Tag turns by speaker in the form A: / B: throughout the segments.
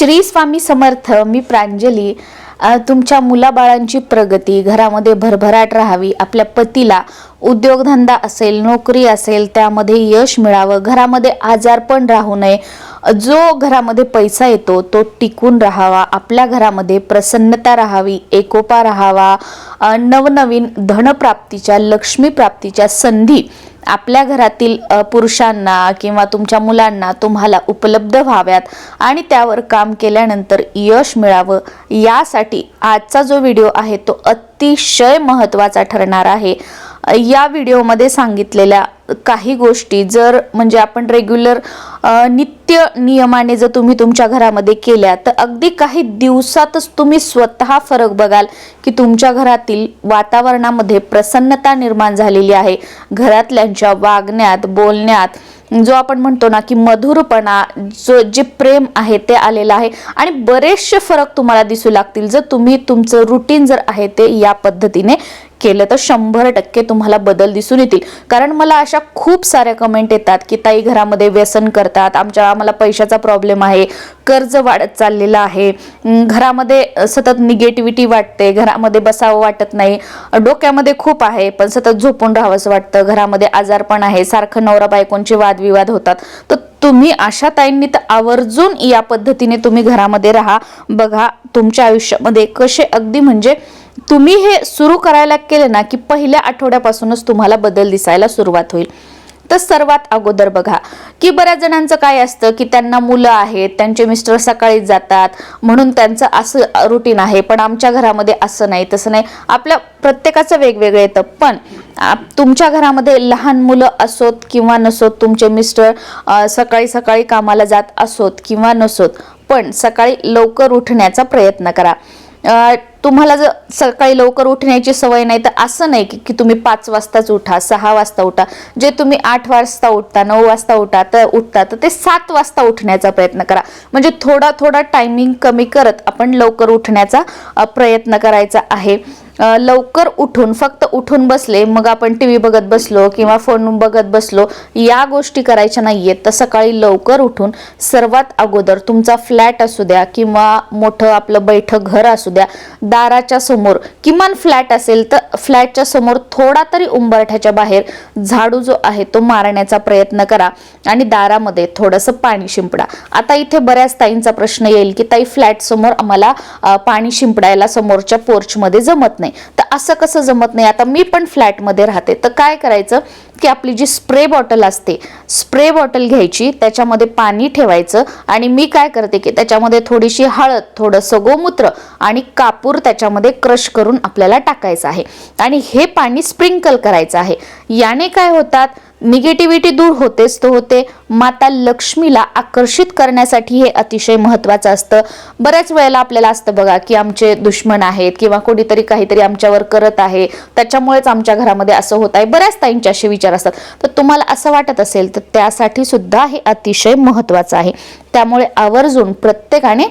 A: श्री स्वामी समर्थ मी प्रांजली. तुमच्या मुलाबाळांची प्रगती घरामध्ये भरभराट राहावी आपल्या पतीला उद्योगधंदा असेल नोकरी असेल त्यामध्ये यश मिळावं घरामध्ये आजारपण राहू नये. जो घरामध्ये पैसा येतो तो टिकून राहावा आपल्या घरामध्ये प्रसन्नता राहावी एकोपा राहावा. नवनवीन धनप्राप्तीच्या लक्ष्मीप्राप्तीच्या संधी आपल्या घरातील पुरुषांना किंवा तुमच्या मुलांना तुम्हाला उपलब्ध व्हाव्यात आणि त्यावर काम केल्यानंतर यश मिळावं यासाठी आजचा जो व्हिडिओ आहे तो अतिशय महत्त्वाचा ठरणार आहे. या व्हिडिओमध्ये सांगितलेल्या काही गोष्टी जर म्हणजे आपण रेग्युलर नित्य नियमाने जर तुम्ही तुमच्या घरामध्ये केल्या तर अगदी काही दिवसातच तुम्ही स्वतः फरक बघाल की तुमच्या घरातील वातावरणामध्ये प्रसन्नता निर्माण झालेली आहे. घरातल्यांच्या वागण्यात बोलण्यात जो आपण म्हणतो ना की मधुरपणा जो जे प्रेम आहे ते आलेलं आहे. आणि बरेचसे फरक तुम्हाला दिसू लागतील. जर तुम्ही तुमचं रुटीन जर आहे ते या पद्धतीने केलं तर शंभर टक्के तुम्हाला बदल दिसून येतील. कारण मला अशा खूप साऱ्या कमेंट येतात की ताई घरामध्ये व्यसन करतात आमच्या आम्हाला पैशाचा प्रॉब्लेम आहे कर्ज वाढत चाललेलं आहे. घरामध्ये सतत निगेटिव्हिटी वाटते घरामध्ये बसावं वाटत नाही. डोक्यामध्ये खूप आहे पण सतत झोपून राहावंसं वाटतं. घरामध्ये आजारपण आहे सारखं नवरा बायकोंचे वादविवाद होतात. तर तुम्ही अशा ताईंनी तर आवर्जून या पद्धतीने तुम्ही घरामध्ये राहा बघा तुमच्या आयुष्यामध्ये कसे अगदी म्हणजे तुम्ही हे सुरू करायला केले ना की पहिल्या आठवड्यापासूनच तुम्हाला बदल दिसायला सुरुवात होईल. तर सर्वात अगोदर बघा की बऱ्याच जणांचं काय असतं की त्यांना मुलं आहेत त्यांचे मिस्टर सकाळीच जातात म्हणून त्यांचं असं रुटीन आहे पण आमच्या घरामध्ये असं नाही तसं नाही. आपल्या प्रत्येकाचं वेगवेगळं येतं पण आप- तुमच्या घरामध्ये लहान मुलं असोत किंवा नसोत तुमचे मिस्टर सकाळी सकाळी कामाला जात असोत किंवा नसोत पण सकाळी लवकर उठण्याचा प्रयत्न करा. तुम्हाला जर सकाळी लवकर उठण्याची सवय नाही तर असं नाही की की तुम्ही पाच वाजताच उठा सहा वाजता उठा. जे तुम्ही आठ वाजता उठता नऊ वाजता उठा तर उठता तर ते सात वाजता उठण्याचा प्रयत्न करा. म्हणजे थोडा थोडा टायमिंग कमी करत आपण लवकर उठण्याचा प्रयत्न करायचा आहे. लवकर उठून फक्त उठून बसले मग आपण टी व्ही बघत बसलो किंवा फोन बघत बसलो या गोष्टी करायच्या नाहीयेत. तर सकाळी लवकर उठून सर्वात अगोदर तुमचा फ्लॅट असू द्या किंवा मोठं आपलं बैठक घर असू द्या दाराच्या समोर किमान फ्लॅट असेल तर फ्लॅटच्या समोर थोडा तरी उंबरठ्याच्या बाहेर झाडू जो आहे तो मारण्याचा प्रयत्न करा आणि दारामध्ये थोडंसं पाणी शिंपडा. आता इथे बऱ्याच ताईंचा प्रश्न येईल की ताई फ्लॅट समोर आम्हाला पाणी शिंपडायला समोरच्या पोर्चमध्ये जमत नाही. तर असं कसं जमत नाही. आता मी पण फ्लॅटमध्ये राहते. तर काय करायचं की आपली जी स्प्रे बॉटल असते स्प्रे बॉटल घ्यायची त्याच्यामध्ये पाणी ठेवायचं आणि मी काय करते की त्याच्यामध्ये थोडीशी हळद थोडंसं गोमूत्र आणि कापूर त्याच्यामध्ये क्रश करून आपल्याला टाकायचं आहे. आणि हे पाणी स्प्रिंकल करायचं आहे. याने काय होतात? निगेटिव्हिटी दूर होतेच तो होते. माता लक्ष्मीला आकर्षित करण्यासाठी हे अतिशय महत्त्वाचं असतं. बऱ्याच वेळेला आपल्याला असतं बघा की आमचे दुश्मन आहेत किंवा कोणीतरी काहीतरी आमच्यावर करत आहे. त्याच्यामुळेच आमच्या घरामध्ये असं होत आहे. बऱ्याच ताईंचे असे विचार असतात. तर तुम्हाला असं वाटत असेल तर त्यासाठी सुद्धा हे अतिशय महत्त्वाचं आहे. त्यामुळे आवर्जून प्रत्येकाने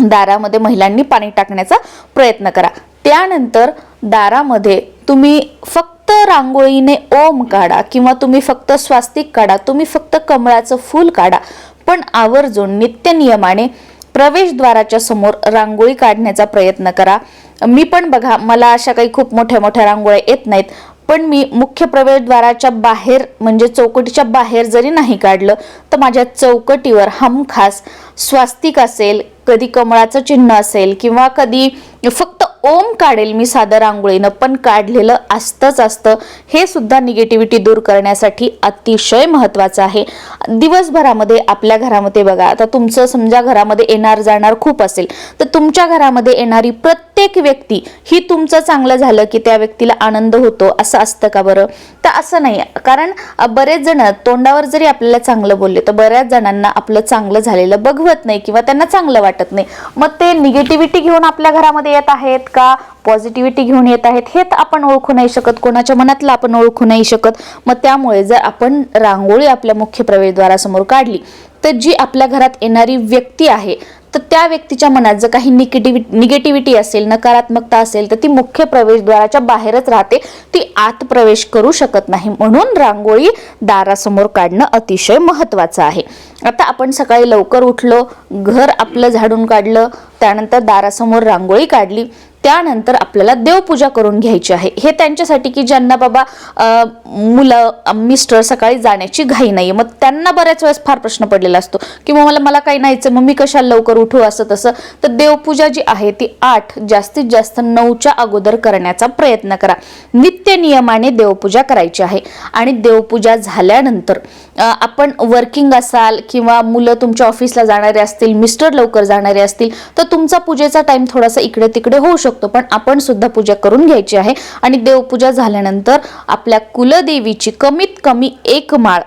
A: दारामध्ये महिलांनी पाणी टाकण्याचा प्रयत्न करा. त्यानंतर दारामध्ये तुम्ही फक्त रांगोळीने ओम काढा किंवा तुम्ही फक्त स्वास्तिक काढा तुम्ही फक्त कमळाचं फूल काढा पण आवर्जून नित्यनियमाने प्रवेशद्वाराच्या समोर रांगोळी काढण्याचा प्रयत्न करा. मी पण बघा मला अशा काही खूप मोठ्या मोठ्या रांगोळ्या येत नाहीत पण मी मुख्य प्रवेशद्वाराच्या बाहेर म्हणजे चौकटीच्या बाहेर जरी नाही काढलं तर माझ्या चौकटीवर हमखास स्वास्तिक असेल कधी कमळाचं चिन्ह असेल किंवा कधी फक्त ओम काढेल मी साधं रांगोळीनं पण काढलेलं असतंच असतं हे सुद्धा निगेटिव्हिटी दूर करण्यासाठी अतिशय महत्त्वाचं आहे. दिवसभरामध्ये आपल्या घरामध्ये बघा आता तुमचं समजा घरामध्ये येणार जाणार खूप असेल तर तुमच्या घरामध्ये येणारी प्रत्येक व्यक्ती ही तुमचं चांगलं झालं की त्या व्यक्तीला आनंद होतो असं असतं का बरं? तर असं नाही कारण बरेच जण तोंडावर जरी आपल्याला चांगलं बोलले तर बऱ्याच जणांना आपलं चांगलं झालेलं बघवत नाही किंवा त्यांना चांगलं वाटत नाही. मग ते निगेटिव्हिटी घेऊन आपल्या घरामध्ये येत आहेत. का पॉझिटिव्हिटी घेऊन येत आहेत हे तर आपण ओळखू नाही शकत. कोणाच्या मनातलं आपण ओळखू नाही शकत. मग त्यामुळे जर आपण रांगोळी आपल्या मुख्य प्रवेशद्वारासमोर काढली तर जी आपल्या घरात येणारी व्यक्ती आहे तर त्या व्यक्तीच्या मनात जर काही निगेटिव्हि निगेटिव्हिटी असेल नकारात्मकता असेल तर ती मुख्य प्रवेशद्वाराच्या बाहेरच राहते. ती आत प्रवेश करू शकत नाही. म्हणून रांगोळी दारासमोर काढणं अतिशय महत्त्वाचं आहे. आता आपण सकाळी लवकर उठलो घर आपलं झाडून काढलं त्यानंतर दारासमोर रांगोळी काढली त्यानंतर आपल्याला देवपूजा करून घ्यायची आहे. हे त्यांच्यासाठी की ज्यांना बाबा मुलं मिस्टर सकाळी जाण्याची घाई नाही मग त्यांना बऱ्याच वेळेस फार प्रश्न पडलेला असतो की मग मला मला काही नाहीचं मग मी कशाला लवकर उठू? असं तसं. तर देवपूजा जी आहे ती आठ जास्तीत जास्त नऊच्या अगोदर करण्याचा प्रयत्न करा. नित्य नियमाने देवपूजा करायची आहे. आणि देवपूजा झाल्यानंतर आपण वर्किंग असाल किंवा मुलं तुमच्या ऑफिसला जाणारे असतील मिस्टर लवकर जाणारे असतील तर तुमचा पूजेचा टाइम थोडासा इकडे तिकडे होऊ शकतो. पण आपण सुद्धा पूजा करून घ्यायची आहे. आणि देवपूजा झाल्यानंतर आपल्या कुलदेवीची कमीत कमी एक माळ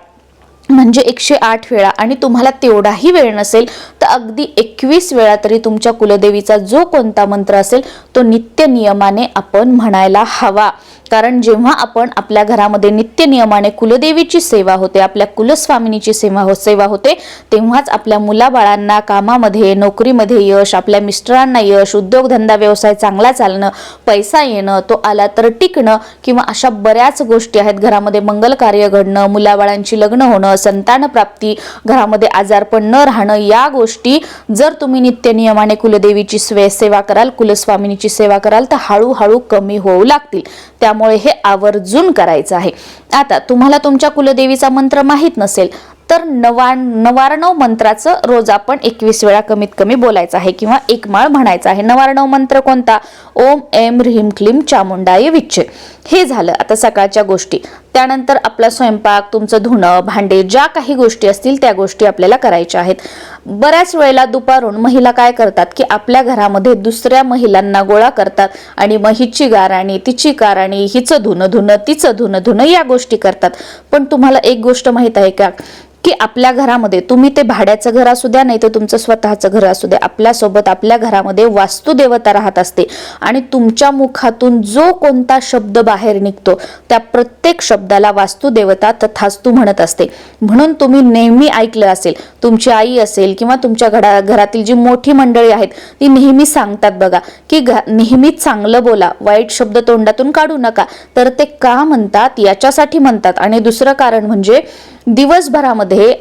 A: म्हणजे एकशे आठ वेळा आणि तुम्हाला तेवढाही वेळ नसेल तर अगदी एकवीस वेळा तरी तुमच्या कुलदेवीचा जो कोणता मंत्र असेल तो नित्य नियमाने आपण म्हणायला हवा. कारण जेव्हा आपण आपल्या घरामध्ये नित्य नियमाने कुलदेवीची सेवा होते आपल्या कुलस्वामिनीची सेवा हो सेवा होते तेव्हाच आपल्या मुलाबाळांना कामामध्ये नोकरीमध्ये यश आपल्या मिस्टरांना यश उद्योगधंदा व्यवसाय चांगला चालणं पैसा येणं तो आला तर टिकणं किंवा अशा बऱ्याच गोष्टी आहेत. घरामध्ये मंगल कार्य घडणं मुलाबाळांची लग्न होणं संतान प्राप्ती घरामध्ये आजारपण न राहणं या गोष्टी जर तुम्ही नित्य नियमाने कुलदेवीची सेवा कराल कुलस्वामिनीची सेवा कराल तर हळूहळू कमी होऊ लागतील. त्यामुळे हे आवर्जून करायचं आहे. आता तुम्हाला तुमच्या कुलदेवीचा मंत्र माहीत नसेल तर नवा नवारणव मंत्राचं रोज आपण एकवीस वेळा कमीत कमी बोलायचं आहे किंवा एक माळ म्हणायचं आहे. नवारणव मंत्र कोणता? ओम एम ह्रीम क्लीम चामुंडाय विच्छे. हे झालं आता सकाळच्या गोष्टी. त्यानंतर आपला स्वयंपाक तुमचं धुणं भांडे ज्या काही गोष्टी असतील त्या गोष्टी आपल्याला करायच्या आहेत. बऱ्याच वेळेला दुपारून महिला काय करतात की आपल्या घरामध्ये दुसऱ्या महिलांना गोळा करतात आणि मग हिची गाराणी तिची गाराणी हिचं धुणं धुणं तिचं धुणं धुणं या गोष्टी करतात. पण तुम्हाला एक गोष्ट माहीत आहे का? की आपल्या घरामध्ये तुम्ही ते भाड्याचं घर असू द्या नाही तर तुमचं स्वतःचं घर असू द्या. आपल्यासोबत आपल्या घरामध्ये वास्तुदेवता राहत असते. आणि तुमच्या मुखातून जो कोणता शब्द बाहेर बाहेर निघतो त्या प्रत्येक शब्दाला वास्तुदेवता तथास्तू म्हणत असते. म्हणून तुम्ही नेहमी ऐकलं असेल तुमची आई असेल किंवा तुमच्या घरा घरातील जी मोठी मंडळी आहेत ती नेहमी सांगतात बघा की नेहमीच चांगलं बोला वाईट शब्द तोंडातून काढू नका. तर ते का म्हणतात? याच्यासाठी म्हणतात. आणि दुसरं कारण म्हणजे दिवसभरामध्ये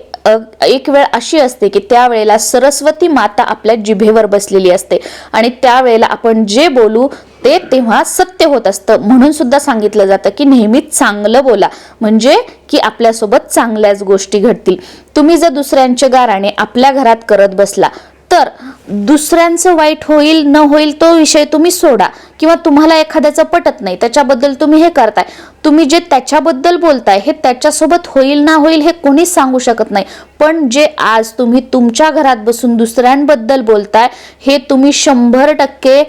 A: एक वेळ अशी असते की त्यावेळेला सरस्वती माता आपल्या जिभेवर बसलेली असते. आणि त्यावेळेला आपण जे बोलू ते तेव्हा सत्य होत असतं. म्हणून सुद्धा सांगितलं जातं की नेहमीच चांगलं बोला. म्हणजे की आपल्यासोबत चांगल्याच गोष्टी घडतील. तुम्ही जर दुसऱ्यांचे गाराणे आपल्या घरात करत बसला तर दुसऱ्यांचं वाईट होईल न होईल तो विषय तुम्ही सोडा. किंवा तुम्हाला एखाद्याचं पटत नाही त्याच्याबद्दल तुम्ही हे करताय. तुम्ही जे त्याच्याबद्दल बोलताय हे त्याच्यासोबत होईल ना होईल हे कोणीच सांगू शकत नाही. पण जे आज तुम्ही तुमच्या घरात बसून दुसऱ्यांबद्दल बोलताय हे तुम्ही शंभर टक्के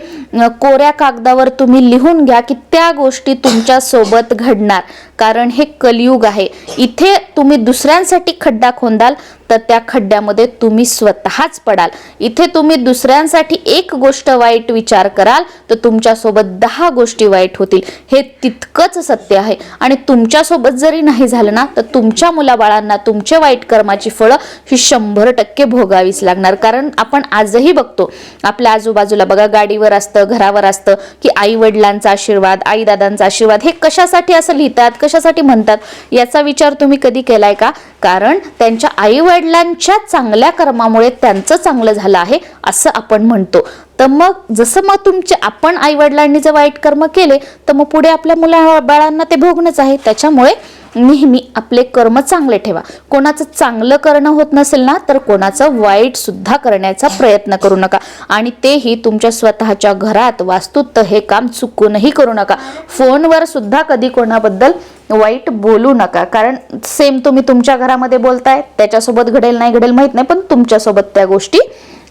A: कोऱ्या कागदावर तुम्ही लिहून घ्या की त्या गोष्टी तुमच्यासोबत घडणार. कारण हे कलियुग आहे. इथे तुम्ही दुसऱ्यांसाठी खड्डा खोंदाल तर त्या खड्ड्यामध्ये तुम्ही स्वतःच पडाल. इथे तुम्ही दुसऱ्यांसाठी एक गोष्ट वाईट विचार कराल तर तुमच्या तुमच्यासोबत दहा गोष्टी वाईट होतील हे तितकंच सत्य आहे. आणि तुमच्यासोबत जरी नाही झालं ना तर तुमच्या मुलाबाळांना तुमच्या वाईट कर्माची फळं ही शंभर टक्के भोगावीच लागणार. कारण आपण आजही बघतो आपल्या आजूबाजूला बघा गाडीवर असतं घरावर असतं की आई वडिलांचा आशीर्वाद आई दादांचा आशीर्वाद हे कशासाठी असं लिहितात कशासाठी म्हणतात? याचा विचार तुम्ही कधी केलाय का? कारण त्यांच्या आईवडिलांच्या चांगल्या कर्मामुळे त्यांचं चांगलं झालं आहे असं आपण म्हणतो. तर मग जसं मग तुमचे आपण आईवडिलांनी जर वाईट कर्म केले तर मग पुढे आपल्या मुला बाळांना ते भोगणंच आहे. त्याच्यामुळे नेहमी आपले कर्म चांगले ठेवा. कोणाचं चांगलं करणं होत नसेल ना तर कोणाचं वाईट सुद्धा करण्याचा प्रयत्न करू नका. आणि तेही तुमच्या स्वतःच्या घरात वास्तुत हे काम चुकूनही करू नका. फोनवर सुद्धा कधी कोणाबद्दल वाईट बोलू नका. कारण सेम तुम्ही तुमच्या घरामध्ये बोलताय त्याच्यासोबत घडेल नाही घडेल माहीत नाही पण तुमच्यासोबत त्या गोष्टी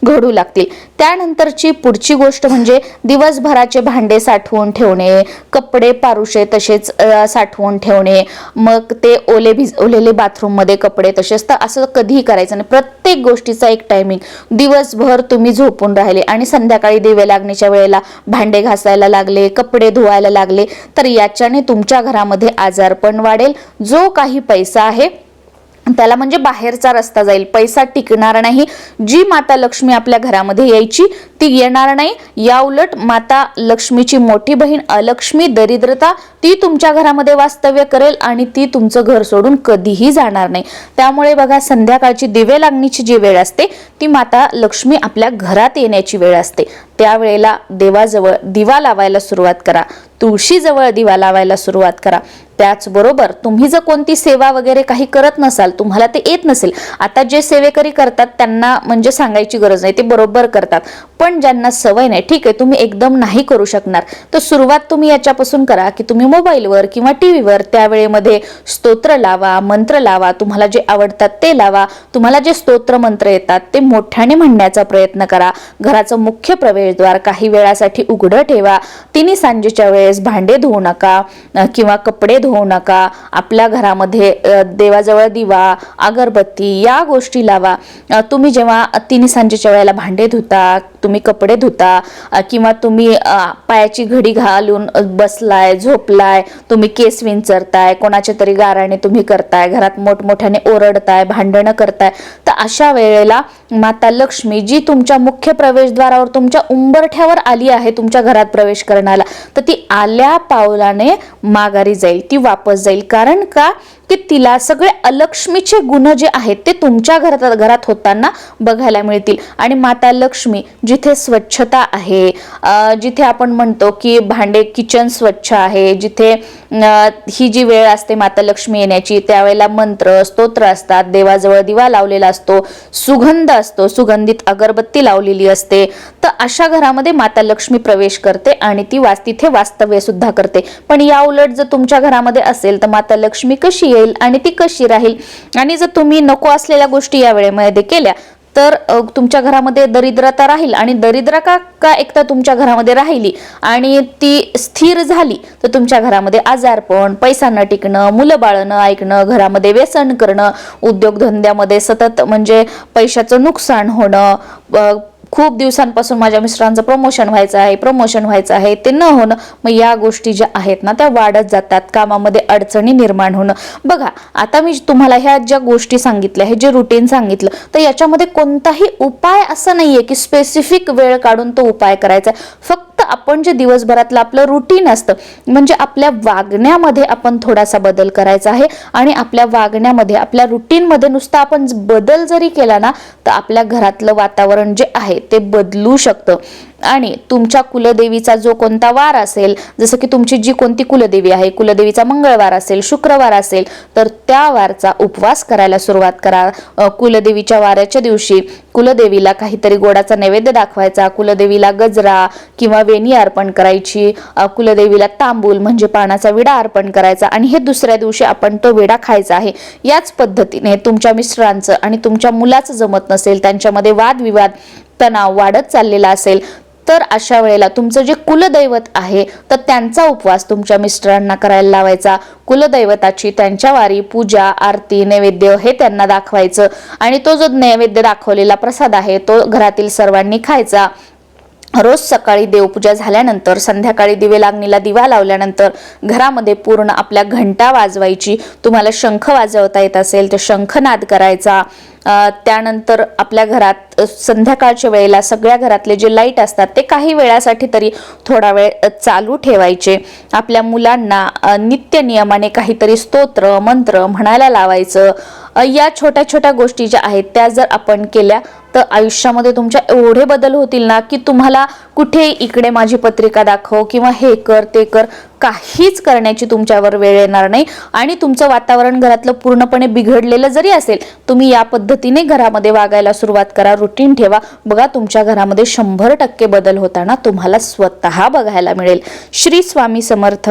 A: घडू लागतील. त्यानंतरची पुढची गोष्ट म्हणजे दिवसभराचे भांडे साठवून ठेवणे कपडे पारुशे तसेच साठवून ठेवणे मग ते ओले भिज ओलेले बाथरूममध्ये कपडे तसेच तर असं कधीही करायचं नाही. प्रत्येक गोष्टीचा एक टायमिंग दिवसभर तुम्ही झोपून राहिले आणि संध्याकाळी दिवे लागण्याच्या वेळेला भांडे घासायला लागले कपडे धुवायला लागले तर याच्याने तुमच्या घरामध्ये आजारपण वाढेल. जो काही पैसा आहे त्याला म्हणजे बाहेरचा रस्ता जाईल. पैसा टिकणार नाही. जी माता लक्ष्मी आपल्या घरामध्ये यायची ती येणार नाही. या उलट माता लक्ष्मीची मोठी बहीण अलक्ष्मी दरिद्रता ती तुमच्या घरामध्ये वास्तव्य करेल आणि ती तुमचं घर सोडून कधीही जाणार नाही. त्यामुळे बघा संध्याकाळची दिवे लागणीची जी वेळ असते ती माता लक्ष्मी आपल्या घरात येण्याची वेळ असते. त्यावेळेला देवाजवळ दिवा लावायला सुरुवात करा. तुळशीजवळ दिवा लावायला सुरुवात करा. त्याचबरोबर तुम्ही जर कोणती सेवा वगैरे काही करत नसाल तुम्हाला ते येत नसेल आता जे सेवेकरी करतात त्यांना म्हणजे सांगायची गरज नाही ते बरोबर करतात. पण ज्यांना सवय नाही ठीक आहे तुम्ही एकदम नाही करू शकणार. तर सुरुवात तुम्ही याच्यापासून करा की तुम्ही मोबाईलवर किंवा टी व्हीवर त्यावेळेमध्ये स्तोत्र लावा मंत्र लावा तुम्हाला जे आवडतात ते लावा. तुम्हाला जे स्तोत्र मंत्र येतात ते मोठ्याने म्हणण्याचा प्रयत्न करा. घराचं मुख्य प्रवेश प्रवेशद्वार काही वेळासाठी उघडं ठेवा. तिने सांजेच्या वेळेस भांडे धुवू नका किंवा कपडे धुवू नका. आपल्या घरामध्ये देवाजवळ दिवा अगरबत्ती या गोष्टी लावा. तुम्ही जेव्हा तिने सांजेच्या वेळेला भांडे धुता तुम्ही कपडे धुता किंवा तुम्ही पायाची घडी घालून बसलाय झोपलाय तुम्ही केस विंचरताय कोणाच्या तरी गाराने तुम्ही करताय घरात मोठमोठ्याने ओरडताय भांडणं करताय तर अशा वेळेला माता लक्ष्मी जी तुमच्या मुख्य प्रवेशद्वारावर तुमच्या उंबरठ्यावर आली आहे तुमच्या घरात प्रवेश करण्याला तर ती आल्या पावलाने माघारी जाईल ती वापस जाईल. कारण का? की तिला सगळे अलक्ष्मीचे गुण जे आहेत ते तुमच्या घरात घरात होताना बघायला मिळतील. आणि माता लक्ष्मी जिथे स्वच्छता आहे जिथे आपण म्हणतो की भांडे किचन स्वच्छ आहे जिथे ही जी वेळ असते माता लक्ष्मी येण्याची त्यावेळेला मंत्र स्तोत्र असतात देवाजवळ दिवा लावलेला असतो सुगंध असतो सुगंधित अगरबत्ती लावलेली असते तर अशा घरामध्ये माता लक्ष्मी प्रवेश करते आणि ती वास तिथे वास्तव्य सुद्धा करते. पण या उलट जर तुमच्या घरामध्ये असेल तर माता लक्ष्मी कशी असेल आणि ती कशी राहील? आणि जर तुम्ही नको असलेल्या गोष्टी या वेळेमध्ये केल्या तर तुमच्या घरामध्ये दरिद्रता राहील आणि दरिद्र का का एकदा तुमच्या घरामध्ये राहिली आणि ती स्थिर झाली तर तुमच्या घरामध्ये आजारपण पैसा न टिकणं मुलं बाळणं ऐकणं घरामध्ये व्यसन करणं उद्योगधंद्यामध्ये सतत म्हणजे पैशाचं नुकसान होणं खूप दिवसांपासून माझ्या मिस्टरांचं प्रमोशन व्हायचं आहे प्रमोशन व्हायचं आहे. ते न होणं मग या गोष्टी ज्या आहेत ना त्या वाढत जातात. कामामध्ये अडचणी निर्माण होणं. बघा आता मी तुम्हाला ह्या ज्या गोष्टी सांगितल्या हे जे रुटीन सांगितलं तर याच्यामध्ये कोणताही उपाय असं नाहीये की स्पेसिफिक वेळ काढून तो उपाय करायचा. आहे. फक्त आपण जे दिवसभरातलं आपलं रुटीन असतं म्हणजे आपल्या वागण्यामध्ये आपण थोडासा बदल करायचा आहे. आणि आपल्या वागण्यामध्ये आपल्या रुटीनमध्ये नुसतं आपण बदल जरी केला ना तर आपल्या घरातलं वातावरण जे आहे ते बदलू शकतं. आणि तुमच्या कुलदेवीचा जो कोणता वार असेल जसं की तुमची जी कोणती कुलदेवी आहे कुलदेवीचा मंगळवार असेल शुक्रवार असेल तर त्या वारचा उपवास करायला सुरुवात करा. कुलदेवीच्या वाराच्या दिवशी कुलदेवीला काहीतरी गोडाचा नैवेद्य दाखवायचा कुलदेवीला गजरा किंवा वेणी अर्पण करायची कुलदेवीला तांबूल म्हणजे पानाचा विडा अर्पण करायचा आणि हे दुसऱ्या दिवशी आपण तो विडा खायचा आहे. याच पद्धतीने तुमच्या मिस्टरांचं आणि तुमच्या मुलाचं जमत नसेल त्यांच्यामध्ये वादविवाद तणाव वाढत चाललेला असेल तर अशा वेळेला तुमचं जे कुलदैवत आहे तर त्यांचा उपवास तुमच्या मिस्टरांना करायला लावायचा. कुलदैवताची त्यांच्या वारी पूजा आरती नैवेद्य हे त्यांना दाखवायचं. आणि तो जो नैवेद्य दाखवलेला प्रसाद आहे तो घरातील सर्वांनी खायचा. रोज सकाळी देवपूजा झाल्यानंतर संध्याकाळी दिवे लागणीला दिवा लावल्यानंतर घरामध्ये पूर्ण आपल्या घंटा वाजवायची. तुम्हाला शंख वाजवता येत असेल तर शंखनाद करायचा. त्यानंतर आपल्या घरात संध्याकाळच्या वेळेला सगळ्या घरातले जे लाइट असतात ते काही वेळासाठी तरी थोडा वेळ चालू ठेवायचे. आपल्या मुलांना नित्य नियमाने काहीतरी स्तोत्र मंत्र म्हणायला लावायचं. या छोट्या छोट्या गोष्टी ज्या आहेत त्या जर आपण केल्या तर आयुष्यामध्ये तुमच्या एवढे बदल होतील ना की तुम्हाला कुठे इकडे माझी पत्रिका दाखव किंवा हे कर ते कर काहीच करण्याची तुमच्यावर वेळ येणार नाही. आणि तुमचं वातावरण घरातलं पूर्णपणे बिघडलेलं जरी असेल तुम्ही या पद्धतीने घरामध्ये वागायला सुरुवात करा रुटीन ठेवा. बघा तुमच्या घरामध्ये शंभर टक्के बदल होताना तुम्हाला स्वतः बघायला मिळेल. श्री स्वामी समर्थ.